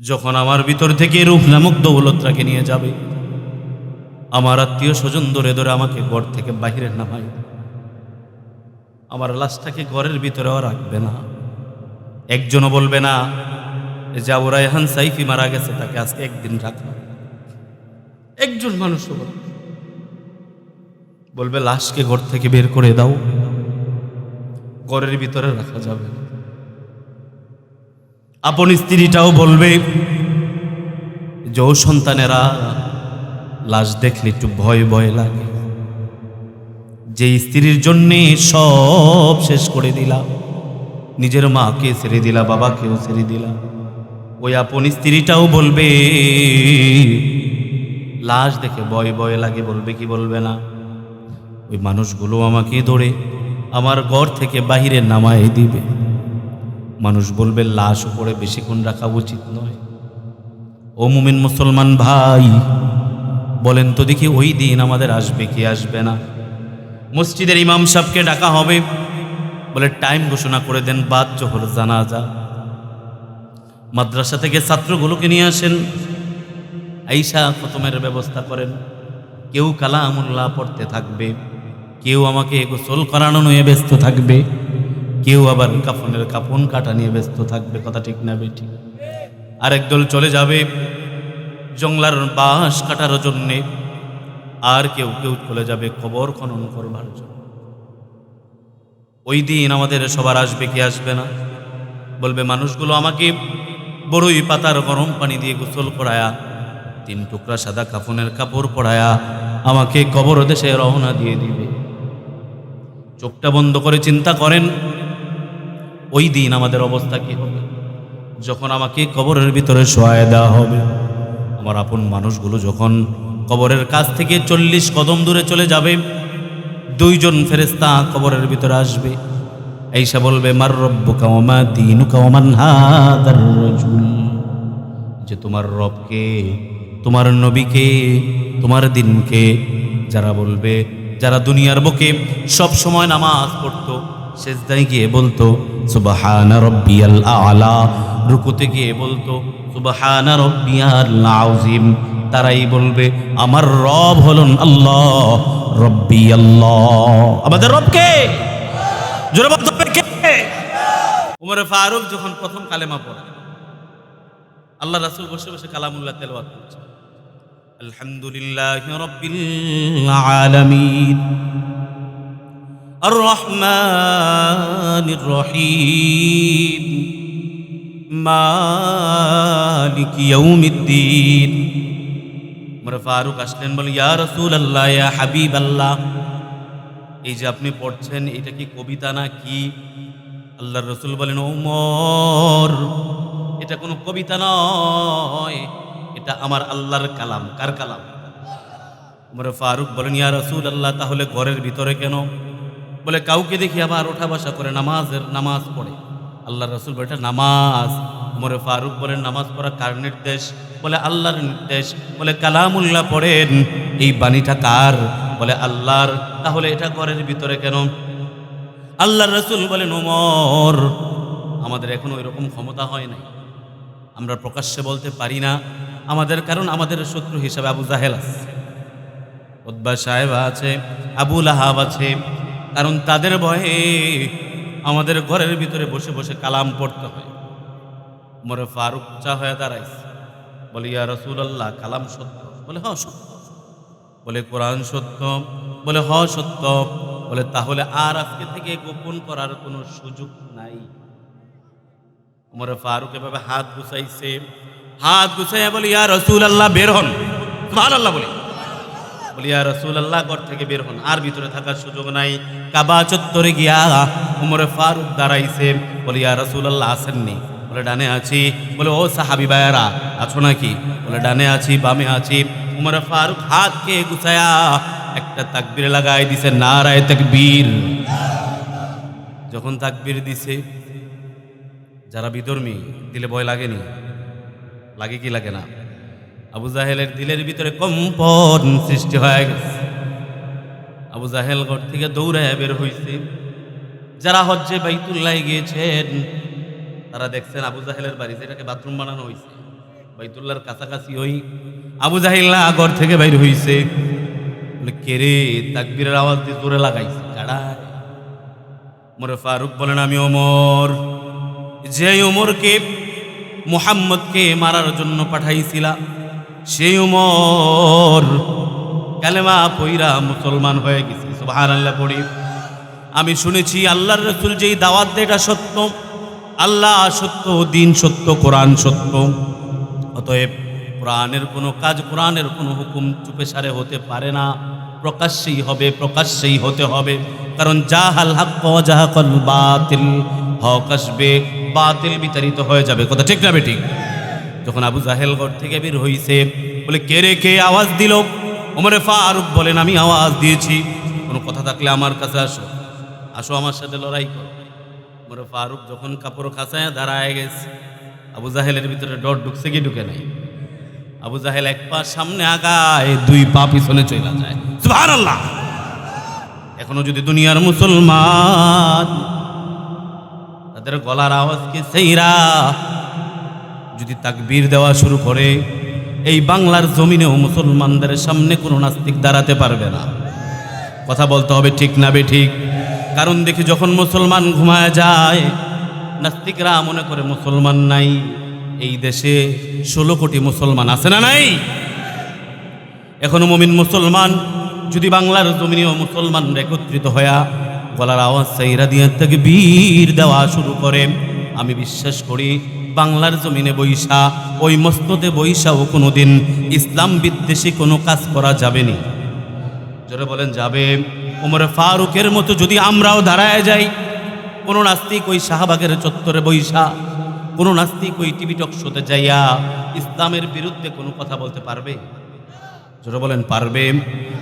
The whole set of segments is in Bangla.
যখন আমার ভিতর থেকে রূপ নামক দৌলতটাকে নিয়ে যাবে, আমার আত্মীয় স্বজন ধরে ধরে আমাকে ঘর থেকে বাহিরে নামাই আমার লাশটাকে ঘরের ভিতরেও রাখবে না। একজনও বলবে না যে আবু রায়হান সাইফি মারা গেছে, তাকে আজকে একদিন রাখা। একজন বলবে বলবে, লাশকে ঘর থেকে বের করে দাও, ঘরের ভিতরে রাখা যাবে না। আপন স্ত্রীটাও বলবে, যে সন্তানেরা, লাশ দেখলে একটু ভয় ভয় লাগে। যে স্ত্রীর জন্যে সব শেষ করে দিলাম, নিজের মাকে ছেড়ে দিলা, বাবাকেও ছেড়ে দিলাম ওই আপন স্ত্রীটাও বলবে, লাশ দেখে ভয় ভয় লাগে, বলবে কি বলবে না। ওই মানুষগুলো আমাকে ধরে আমার ঘর থেকে বাহিরে নামায় দিবে। মানুষ বলবে, লাশ উপরে বেশিক্ষণ রাখা উচিত নয়। ও মুমিন মুসলমান ভাই, বলেন তো দেখি ওই দিন আমাদের আসবে কি আসবে না। মসজিদের ইমাম সাহেবকে ডাকা হবে, বলে টাইম ঘোষণা করে দেন, বাদ জোহর জানাজা। মাদ্রাসা থেকে ছাত্রগুলোকে নিয়ে আসেন, আইসা খতমের ব্যবস্থা করেন। কেউ কালামুল্লাহ পড়তে থাকবে, কেউ আমাকে গোসল করানো নিয়ে ব্যস্ত থাকবে। কেউ আবার কাফনের কাফন কাটা নিয়ে ব্যস্ত থাকবে, কথা ঠিক না বেটি আরেক দল চলে যাবে জংলার বাঁশ কাটার জন্যে। আর কেউ কেউ চলে যাবে কবর খনন করবার জন্য। ওই দিন আমাদের সবার আসবে, কি আসবে না? বলবে, মানুষগুলো আমাকে বড়ই পাতার গরম পানি দিয়ে গোসল করায়া, তিন টুকরা সাদা কাফনের কাপড় পরায়া আমাকে কবর দেশে রওনা দিয়ে দিবে। চোখটা বন্ধ করে চিন্তা করেন ওই দিন আমাদের অবস্থা কি হবে? যখন আমাকে কবরের ভিতরে শোয়ায় দেওয়া হবে, আমার আপন মানুষগুলো যখন কবরের কাছ থেকে চল্লিশ কদম দূরে চলে যাবে, দুইজন ফেরেস্তা কবরের ভিতরে আসবে। এইসা বলবে, মার রব্বু কাওমা দিনু রাজুল? যে তোমার রবকে, তোমার নবীকে, তোমার দিনকে, যারা বলবে, যারা দুনিয়ার বুকে সব সময় নামাজ পড়তো, সেজদায় গিয়ে বলতো সুবহানা রব্বিয়াল আলা। রুকুতে গিয়ে বলতো, সুবহানা রব্বিয়াল আযীম তারাই বলবে, আমার রব হলন আল্লাহ, রব্বি আল্লাহ। আমাদের রবকে কে? উমরে ফারুক যখন প্রথম কালেমা পড়ে, আল্লাহ রাসুল বসে বসে কালামুল্লাহ তেলাওয়াত করছে। আলহামদুলিল্লাহ রব্বিল আলামিন। الرحمن الرحيم مالك يوم الدين উমর ফারুক আসলেন বলে ইয়া রসুল আল্লাহ ইয়া হাবিব আল্লাহ এই যে আপনি পড়ছেন এটা কি কবিতা না কি আল্লাহর রসুল বলেন ওমর এটা কোনো কবিতা নয় এটা আমার আল্লাহর কালাম কার কালাম উমর ফারুক বলেন ইয়া রসুল আল্লাহ তাহলে ঘরের ভিতরে কেন বলে, কাউকে দেখি আবার ওঠা বসা করে নামাজের নামাজ পড়ে। আল্লাহ রসুল বলে, এটা নামাজ। উমরে ফারুক বলেন নামাজ পড়া কার নির্দেশ? বলে, আল্লাহর নির্দেশ। বলে, কালামুল্লাহ পড়েন। এই বাণীটা কার? বলে, আল্লাহর। তাহলে এটা ঘরের ভিতরে কেন? আল্লাহর রসুল বলেন ওমর আমাদের এখন ওই রকম ক্ষমতা হয় নাই। আমরা প্রকাশ্যে বলতে পারি না। আমাদের কারণ আমাদের শত্রু হিসাবে আবু জাহেল আছে। সাহেব আছে, আবু লাহাব আছে কারণ তাদের ভয়ে আমাদের ঘরের ভিতরে বসে বসে কালাম পড়তে হয়। মোরে ফারুক চা হয়ে দাঁড়াইছে। বলে, ইয়া রসুলাল্লাহ, কালাম সত্য? বলে হ সত্য। বলে, কোরআন সত্য? বলে হ সত্য। বলে, তাহলে আর আজকে থেকে গোপন করার কোনো সুযোগ নাই। মোরে ফারুক এভাবে হাত গুছাইছে। হাত গুছাইয়া বলে, ইয়া রসুল আল্লাহ বের হন। আল্লাহ বলে। বলিয়া রসুল আল্লাহ ঘর থেকে বের হন। আর ভিতরে থাকার সুযোগ নাই। কাবা চত্বরে গিয়া উমরে ফারুক দাঁড়াইছে। বলিয়া রসুল আল্লাহ আসেননি? বলে, ডানে আছি। বলে, ও সাহাবি বায়ারা আছো নাকি? বলে, ডানে আছি, বামে আছি। উমরে ফারুক হাতকে গুছায়া একটা তাকবীর লাগাই দিছে, নারায় তাকবীর। যখন তাকবির দিছে, যারা বিধর্মী, দিলে ভয় লাগেনি? লাগে কি লাগে না? আবু জাহেলের দিলের ভিতরে কম্পন সৃষ্টি হয়ে গেছে। আবু জাহেল ঘর থেকে দৌড়ায় বের হয়েছে যারা হজ্জে বাইতুল্লাহ গিয়েছেন, তারা দেখছেন আবু জাহেলের বাড়ি যেটাকে বাথরুম বানানো হয়েছে বাইতুল্লাহর কাছাকাছি হই আবু জাহিল্লা ঘর থেকে বাইর হইছে। বলে কেরে তাকবীরের আওয়াজ দিয়ে জোরে লাগাইছে? কাড়ায় মোরে ফারুক বলেন, আমি ওমর। যে ওমরকে, মোহাম্মদকে মারার জন্য পাঠাইছিলাম সেই উমর কালেমা পইরা মুসলমান হয়ে গেছে, সুবহানাল্লাহ পড়ি। আমি শুনেছি আল্লাহর রসুল যেই দাওয়াত দেয় এটা সত্য, আল্লাহ সত্য, দিন সত্য, কোরআন সত্য। অতএব কোরআনের কোনো কাজ কোরআনের কোনো হুকুম চুপে সারে হতে পারে না, প্রকাশ্যেই হবে, প্রকাশ্যেই হতে হবে। কারণ জাহাল হাক জাহাকল বাতিল, হক আসবে, বাতিল বিতাড়িত হয়ে যাবে। কথা ঠিক না বেঠিক? যখন আবু জাহেল ঘর থেকে বের হইছে, বলে, কে রে, কে আওয়াজ দিল? ওমরে ফারুক বলেন, আমি আওয়াজ দিয়েছি। কোনো কথা থাকলে আমার কাছে আসো। আসো আমার সাথে লড়াই করো। ওমরে ফারুক যখন কাপড় খাঁচায় দাঁড়ায় গেছে, আবু জাহেলের ভিতরে ডর ঢুকছে কি ঢুকে নাই। আবু জাহেল এক পা সামনে আগায়, দুই পা পিছনে চলে যায়। এখনও যদি দুনিয়ার মুসলমান তাদের গলার আওয়াজকে সেইরা? যদি তাকবীর দেওয়া শুরু করে, এই বাংলার জমিনেও মুসলমানদের সামনে কোনো নাস্তিক দাঁড়াতে পারবে না। কথা বলতে হবে ঠিক না বে ঠিক। কারণ দেখি যখন মুসলমান ঘুমায় যায়, নাস্তিকরা মনে করে মুসলমান নাই। এই দেশে ষোলো কোটি মুসলমান আছে না নাই? এখনও মমিন মুসলমান, যদি বাংলার জমিনেও মুসলমান একত্রিত হয়া গলার আওয়াজ সাইরা দিয়ে থেকে বীর দেওয়া শুরু করে, আমি বিশ্বাস করি বাংলার জমিনে বৈশা, ওই মস্ততে বৈশাও কোনোদিন ইসলাম বিদ্বেষী কোনো কাজ করা যাবে না জোরে বলেন, যাবে। উমর ফারুকের মতো যদি আমরাও দাঁড়ায় যাই, কোনো নাস্তিক ওই শাহবাগের চত্বরে বৈশা, কোনো নাস্তিক ওই টিভি টক শোতে যাইয়া ইসলামের বিরুদ্ধে কোনো কথা বলতে পারবে? জোরে বলেন, পারবে।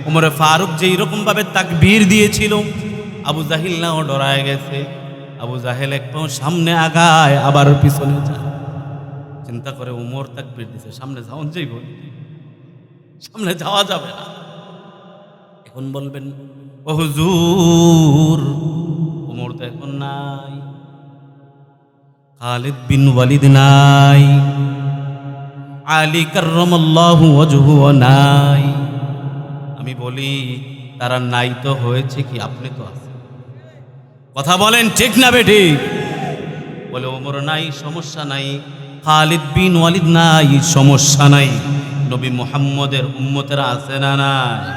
উমরে ফারুক যেই ভাবে তাকবীর দিয়েছিল, আবু জাহিল নাও ডরায় গেছে। আবু জাহেল এক পাও সামনে আগায়, আবার পিছনে যায়। চিন্তা করে উমর তাকবীর দিছে, সামনে যাওয়া যাইব সামনে যাওয়া যাবে না। এখন বলবেন হুজুর, উমর তো এখন নাই। খালিদ বিন ওয়ালিদ নাই। আলী কার্রমাল্লাহু ওয়াজহু নাই। আমি বলি, তারা নাই তো হয়েছে কি? আপনি তো আছেন। কথা বলেন ঠিক না বেটি বলে, ওমর নাই, সমস্যা নাই। খালিদ বিন ওয়ালিদ নাই, সমস্যা নাই। নবী মুহাম্মদের উম্মতেরা আছে না নাই?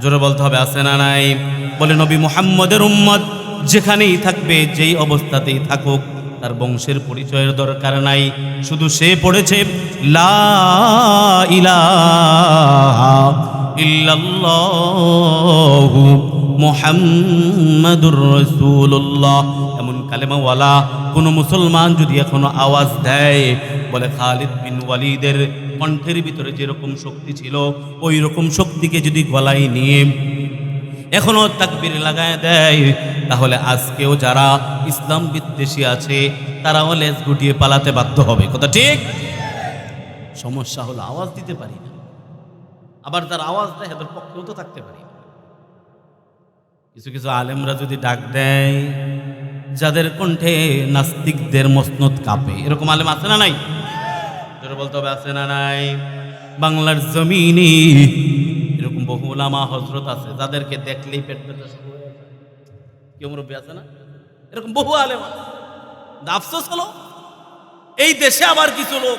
জোরে বলতে হবে, আছে না নাই। বলে, নবী মুহাম্মদের উম্মত যেখানেই থাকবে, যেই অবস্থাতেই থাকুক, তার বংশের পরিচয়ের দরকার নাই। শুধু সে পড়েছে, লা ইলাহা ইল্লাল্লাহু মুহাম্মাদুর রাসূলুল্লাহ। এমন কালেমাওয়ালা কোনো মুসলমান যদি এখনও আওয়াজ দেয়, বলে খালিদ বিন ওয়ালিদের কণ্ঠের ভিতরে যেরকম শক্তি ছিল ওই রকম শক্তিকে যদি গলায় নিয়ে এখনও তাকবির লাগায় দেয়, তাহলে আজকেও যারা ইসলাম বিদ্বেষী আছে, তারাও লেজ গুটিয়ে পালাতে বাধ্য হবে। কথা ঠিক? সমস্যা হলো আওয়াজ দিতে পারি না। আবার তার আওয়াজ দেয়, তাদের পক্ষেও তো থাকতে পারি। কিছু কিছু আলেমরা যদি ডাক দেয়, যাদের কণ্ঠে নাস্তিকদের মসনদ কাঁপে, এরকম আলেম আছে না নাই? বলতে হবে, আছে না নাই? বাংলার জমিনে এরকম বহু লামা হজরত আছে, যাদেরকে দেখলেই পেট হয়ে কেউ মুরব্বী আছে না? এরকম বহু আলেম আফসোস হলো, এই দেশে আবার কিছু লোক,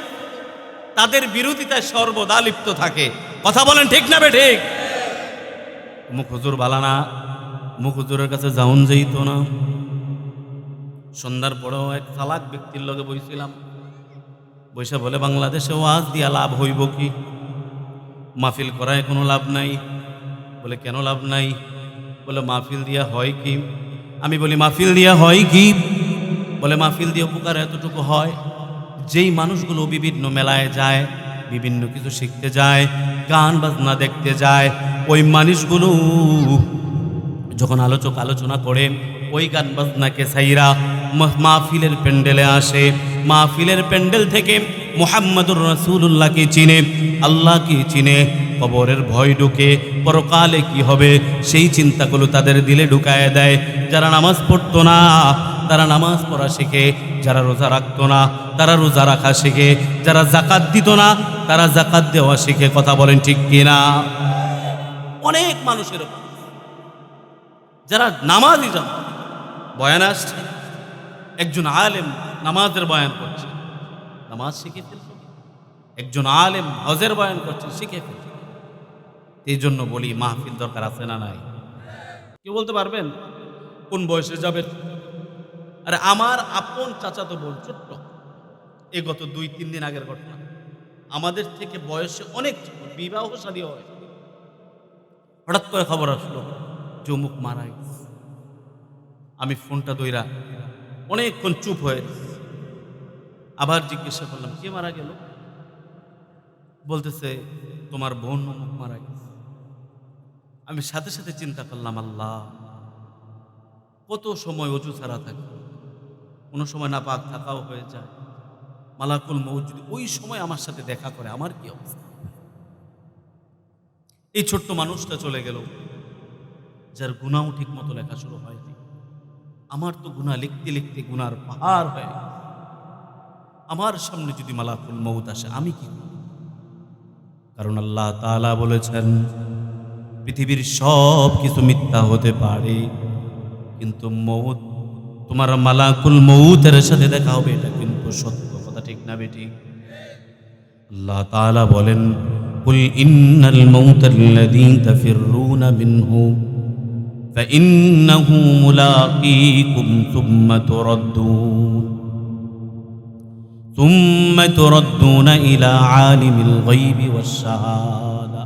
তাদের বিরোধিতায় সর্বদা লিপ্ত থাকে। কথা বলেন ঠিক না বে ঠিক? মুখ হুজুর বালানা মুখ হুজুরের কাছে যাউন যেত না। সন্ধ্যার পরেও এক চালাক ব্যক্তির লগে বইছিলাম। বৈশা বলে, বাংলাদেশে ওয়াজ দিয়া লাভ হইব কি? মাহফিল করায় কোনো লাভ নাই? বলে, কেন লাভ নাই? বলে, মাহফিল দিয়া হয় কি? আমি বলি, মাহফিল দিয়া হয় কি? বলে, মাহফিল দিয়ে উপকার এতটুকু হয়, যেই মানুষগুলো বিভিন্ন মেলায় যায়, বিভিন্ন কিছু শিখতে যায়, গান বাজনা দেখতে যায়, ওই মানুষগুলো যখন আলোচক আলোচনা করে, ওই গান বাজনাকে সাইরা মাহফিলের প্যান্ডেলে আসে। মাহফিলের প্যান্ডেল থেকে মোহাম্মদুর রসুল্লাহকে চিনে, আল্লাহকে চিনে, কবরের ভয় ঢুকে, পরকালে কি হবে সেই চিন্তাগুলো তাদের দিলে ঢুকায় দেয়। যারা নামাজ পড়তো না, তারা নামাজ পড়া শিখে, যারা রোজা রাখতো না, তারা রোজা রাখা শিখে। যারা জাকাত দিত না, তারা জাকাত দেওয়া শিখে। কথা বলেন ঠিক কিনা? অনেক মানুষের যারা নামাজই জান বয়ান আসছে একজন আলেম নামাজের বয়ান করছে। নামাজ শিখে ফেলছে। একজন আলেম হজের বয়ান করছে, শিখে ফেলছে। এই জন্য বলি, মাহফিল দরকার আছে না নাই? কেউ বলতে পারবেন? কোন বয়সে যাবেন? আরে আমার আপন চাচাতো বোন ছোট্ট। এ গত দুই, তিন দিন আগের ঘটনা। আমাদের থেকে বয়সে অনেক বিবাহ শাদী হয়। হঠাৎ করে খবর আসলো জমুক মারা গেছে আমি ফোনটা দইরা অনেকক্ষণ চুপ হয়ে আবার জিজ্ঞাসা করলাম, কে মারা গেল? বলতেছে, তোমার বোন অমুক মারা গেছে আমি সাথে সাথে চিন্তা করলাম, আল্লাহ, কত সময় অজু ছাড়া থাকে। কোনো সময় না পাক থাকাও হয়ে যায়। মালাকুল মৌ যদি ওই সময় আমার সাথে দেখা করে, আমার কি অবস্থা? এই ছোট্ট মানুষটা চলে গেল। যার গুণাও ঠিক মতো লেখা শুরু হয়নি। আমার তো গুণা লিখতে লিখতে গুনার পাহাড় হয়ে। আমার সামনে যদি মালাকুল মৌত আসে, আমি কি কারণ আল্লাহ তাআলা বলেছেন, পৃথিবীর সব কিছু মিথ্যা হতে পারে, কিন্তু মৌত তোমার মালাকুল মৌতের সাথে দেখা হবে, এটা কিন্তু সত্য। কথা ঠিক না বেটি? আল্লাহ তাআলা বলেন, কুল ইন্নাল মাউতাল্লাযী তাফিররুনা মিনহু। فإنه ملاقيكم ثم تردون ثم تردون إلى عالم الغيب والشهادة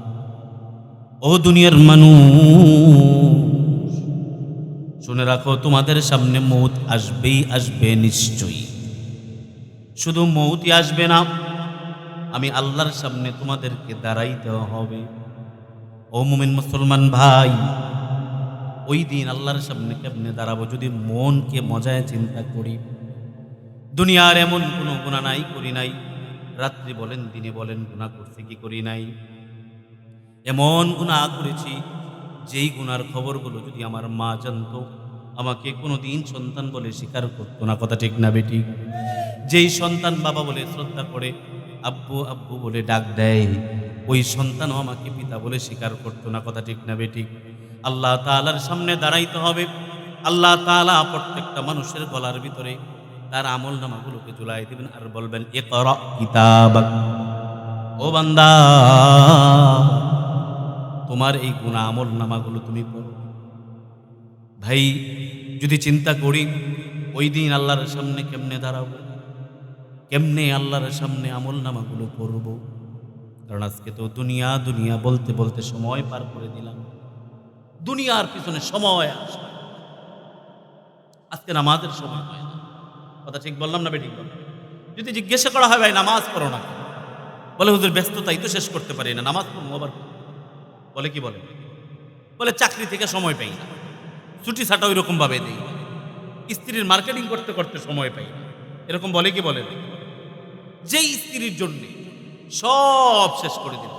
ও দুনিয়ার মানুষ শুনে রাখো তোমাদের সামনে মৌত আসবেই আসবে নিশ্চয়ই শুধু মৌতই আসবে না আমি আল্লাহর সামনে তোমাদেরকে দাঁড়াইতে হবে ও মুমিন মুসলমান ভাই ওই দিন আল্লাহর সামনে কেমনে দাঁড়াবো যদি মনকে মজায় চিন্তা করি? দুনিয়ার এমন কোনো গুণা নাই, করি নাই। রাত্রি বলেন, দিনে বলেন গুণা করছি কি করি নাই? এমন গুণা করেছি, যেই গুনার খবরগুলো যদি আমার মা জানতো, আমাকে কোনো দিন সন্তান বলে স্বীকার করতো না। কথা ঠিক না বেটি? যেই সন্তান বাবা বলে শ্রদ্ধা করে, আব্বু আব্বু বলে ডাক দেয়, ওই সন্তানও আমাকে পিতা বলে স্বীকার করতো না। কথা ঠিক না বেটি? আল্লাহ তাআলার সামনে দাঁড়াইতে হবে। আল্লাহ তাআলা প্রত্যেকটা মানুষের গলার ভিতরে তার আমল নামাগুলোকে ঝুলাই দিবেন আর বলবেন এ কর ও বান্দা, তোমার এই গুণা আমল নামাগুলো তুমি পড়ো। ভাই, যদি চিন্তা করি, ওই দিন আল্লাহর সামনে কেমনে দাঁড়াবো? কেমনে আল্লাহর সামনে আমল নামাগুলো পড়ব? কারণ আজকে তো দুনিয়া দুনিয়া বলতে বলতে সময় পার করে দিলাম। দুনিয়ার পিছনে সময় আসে। আজকে নামাজের সময়। হয় না কথা ঠিক বললাম না বেঠিক বললাম? যদি জিজ্ঞাসা করা হয়, ভাই, নামাজ পড়ো না? বলে, হুজুর, ব্যস্ততাই তো শেষ করতে পারি না, নামাজ পড়ব আবার বলে, কি বলে? বলে, চাকরি থেকে সময় পাই না, ছুটি ছাটা ওই রকম ভাবে দিই স্ত্রীর মার্কেটিং করতে করতে সময় পাই না। এরকম বলে, কি বলে? যেই স্ত্রীর জন্যে সব শেষ করে দিল,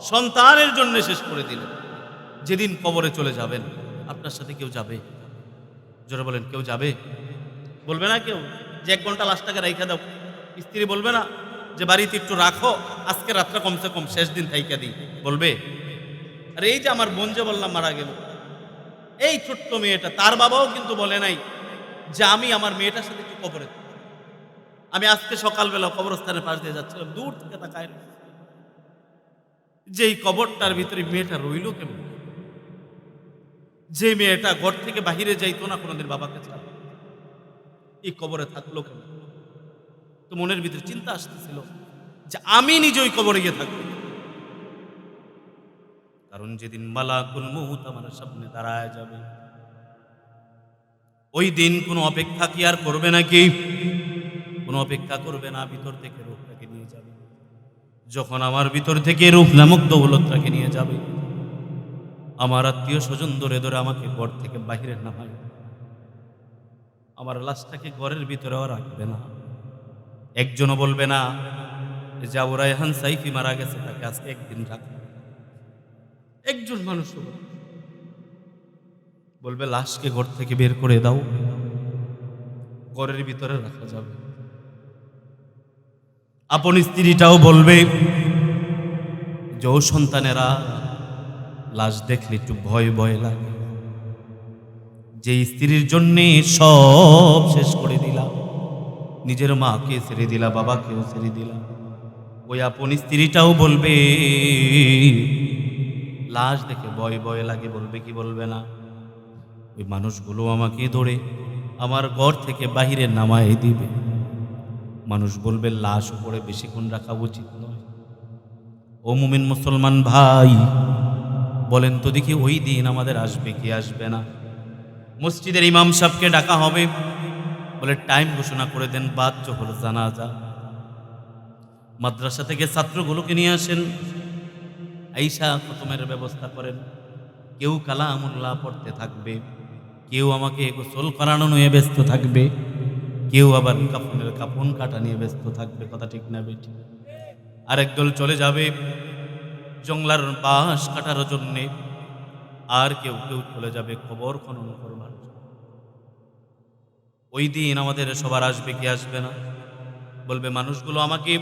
সন্তানের জন্য শেষ করে দিল যেদিন কবরে চলে যাবেন, আপনার সাথে কেউ যাবে? জোরে বলেন, কেউ যাবে? বলবে না কেউ? যে এক ঘণ্টা লাশটাকে রাইখা দাও। স্ত্রী বলবে না যে, বাড়িতে একটু রাখো, আজকে রাতটা কমসে কম শেষ দিন থাইকা দিই। বলবে? আর এই যে আমার বোন যে বললাম মারা গেল, এই ছোট্ট মেয়েটা, তার বাবাও কিন্তু বলে নাই যে, আমি আমার মেয়েটার সাথে একটু কবরে আমি আজকে সকালবেলা কবরস্থানের পাশ দিয়ে যাচ্ছিলাম, দূর থেকে তাকায় এই কবরটার ভিতরে মেয়েটা রইল কেমন? যে মেয়েটা ঘর থেকে বাহিরে যাইতো না কোনোদিন বাবাকে ছাড়া এই কবরে থাকল কেন? তো মনের ভিতরে চিন্তা আসতেছিল যে আমি নিজে ওই কবরে গিয়ে থাকব। কারণ যেদিন মালাকুল মুহুত আমার সামনে দাঁড়ায় যাবে, ওই দিন কোনো অপেক্ষা কি আর করবে নাকি? কোনো অপেক্ষা করবে না, ভিতর থেকে রূপটাকে নিয়ে যাবে। যখন আমার ভিতর থেকে রূপ নামক দৌলতটাকে নিয়ে যাবে। আমার আত্মীয় স্বজন ধরে ধরে আমাকে ঘর থেকে বাহিরে নামায়। আমার লাশটাকে ঘরের ভিতরেও রাখবে না। একজনও বলবে না যে আবু রায়হান সাইফি মারা গেছে, তাকে আজকে একদিন রাখবে একজন মানুষ বলবে। লাশকে ঘর থেকে বের করে দাও। ঘরের ভিতরে রাখা যাবে। আপন স্ত্রীটাও বলবে যে সন্তানেরা লাশ দেখলে একটু ভয় ভয় লাগে। যে স্ত্রীর জন্যে সব শেষ করে দিলাম, নিজের মাকে ছেড়ে দিলা, বাবাকেও ছেড়ে দিলাম ওই আপন স্ত্রীটাও বলবে, লাশ দেখে ভয় ভয় লাগে, বলবে কি বলবে না। ওই মানুষগুলো আমাকে ধরে আমার ঘর থেকে বাহিরে নামায় দিবে। মানুষ বলবে, লাশ উপরে বেশিক্ষণ রাখা উচিত নয়। ও মুমিন মুসলমান ভাই বলেন তো দেখি ওই দিন আমাদের আসবে, কি আসবে না? মসজিদের ইমাম সাহেবকে ডাকা হবে বলে টাইম ঘোষণা করে দেন বাদ জোহর জানাজা। মাদ্রাসা থেকে ছাত্রগুলোকে নিয়ে আসেন, আইসা খতমের ব্যবস্থা করেন। কেউ কালামুল্লাহ পড়তে থাকবে, কেউ আমাকে গোসল করানো নিয়ে ব্যস্ত থাকবে, কেউ আবার কাফনের কাফন কাটা নিয়ে ব্যস্ত থাকবে, কথা ঠিক না বেটি আরেক দল চলে যাবে জংলার বাঁশ কাটার জন্যে আর কেউ কেউ চলে যাবে খবর খনন করবার। ওই দিন আমাদের সবার আসবে কি আসবে না? বলবে, মানুষগুলো আমাকে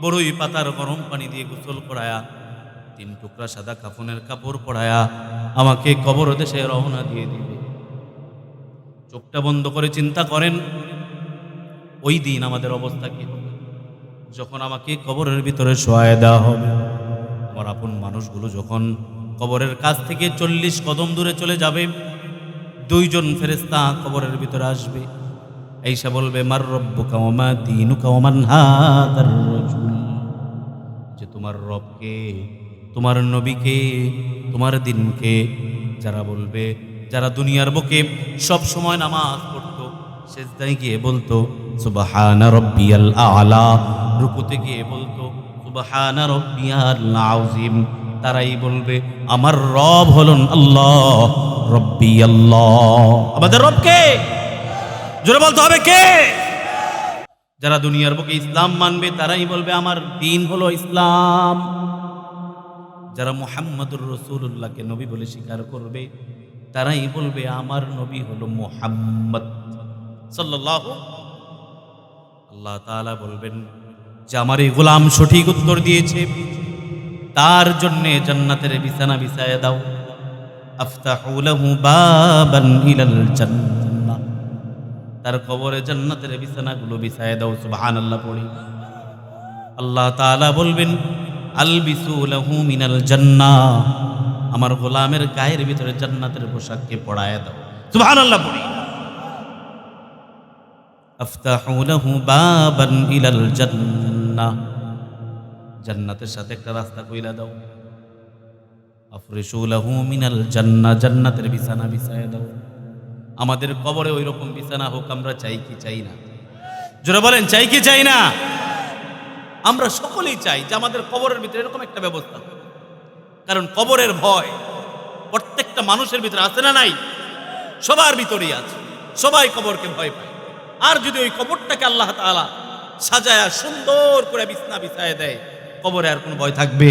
বড়ই পাতার গরম পানি দিয়ে গোসল করায়া, তিন টুকরা সাদা কাফনের কাপড় পরায়া আমাকে কবর দেশে রওনা দিয়ে দিবে। চোখটা বন্ধ করে চিন্তা করেন, ওই দিন আমাদের অবস্থা কি হবে? যখন আমাকে কবরের ভিতরে শোয়ায় দেওয়া হবে। আমার আপন মানুষগুলো যখন কবরের কাছ থেকে চল্লিশ কদম দূরে চলে যাবে, দুইজন ফেরেস্তা কবরের ভিতরে আসবে। এইসা বলবে, মার রব্ব কামা দিনু কামান যে তোমার রবকে, তোমার নবীকে, তোমার দিনকে, যারা বলবে, যারা দুনিয়ার বুকে সব সময় নামাজ পড়তো, সেজদায় গিয়ে বলতো, সুবহানা রব্বিয়াল আলা। রুকুতে গিয়ে বলতো তারাই বলবে, আমার রব হলন আল্লাহ, রব্বি আল্লাহ। আমাদের রবকে? জোরে বলতে হবে কে? যারা দুনিয়ার বুকে ইসলাম মানবে, তারাই বলবে, আমার দিন হলো ইসলাম। যারা মোহাম্মদুর রসুল্লাহকে নবী বলে স্বীকার করবে, তারাই বলবে, আমার নবী হলো মোহাম্মদ সাল্লাহ আল্লাহ তাআলা বলবেন যে আমার এই গোলাম সঠিক উত্তর দিয়েছে, তার জন্যে জান্নাতের বিছানা বিছায় দাও। তার কবরে জান্নাতের বিছানাগুলো বিছায় দাও, সুবহানাল্লাহ পড়ি। আল্লাহ তাআলা বলবেন, আলবিসু লাহু মিনাল জান্নাহ। আমার গোলামের গায়ের ভিতরে জান্নাতের পোশাককে পড়ায় দাও, সুবহানাল্লাহ পড়ি। আফতাহু লাহু বাবান ইলাল জান্নাহ। জান্নাতের সাথে একটা রাস্তা কইলা দাও। মিনাল জান্নাহ, জান্নাতের বিছানা বিছায় দাও। আমাদের কবরে ওই রকম বিছানা হোক, আমরা চাই কি চাই না। জোরে বলেন, চাই কি চাই না? আমরা সকলেই চাই যে আমাদের কবরের ভিতরে এরকম একটা ব্যবস্থা কারণ কবরের ভয় প্রত্যেকটা মানুষের ভিতরে আছে না নাই? সবার ভিতরেই আছে। সবাই কবরকে ভয় পায়। আর যদি ওই কবরটাকে আল্লাহ তাআলা সাজায়া সুন্দর করে বিছনা বিছায় দেয়। কবরে আর কোনো ভয় থাকবে?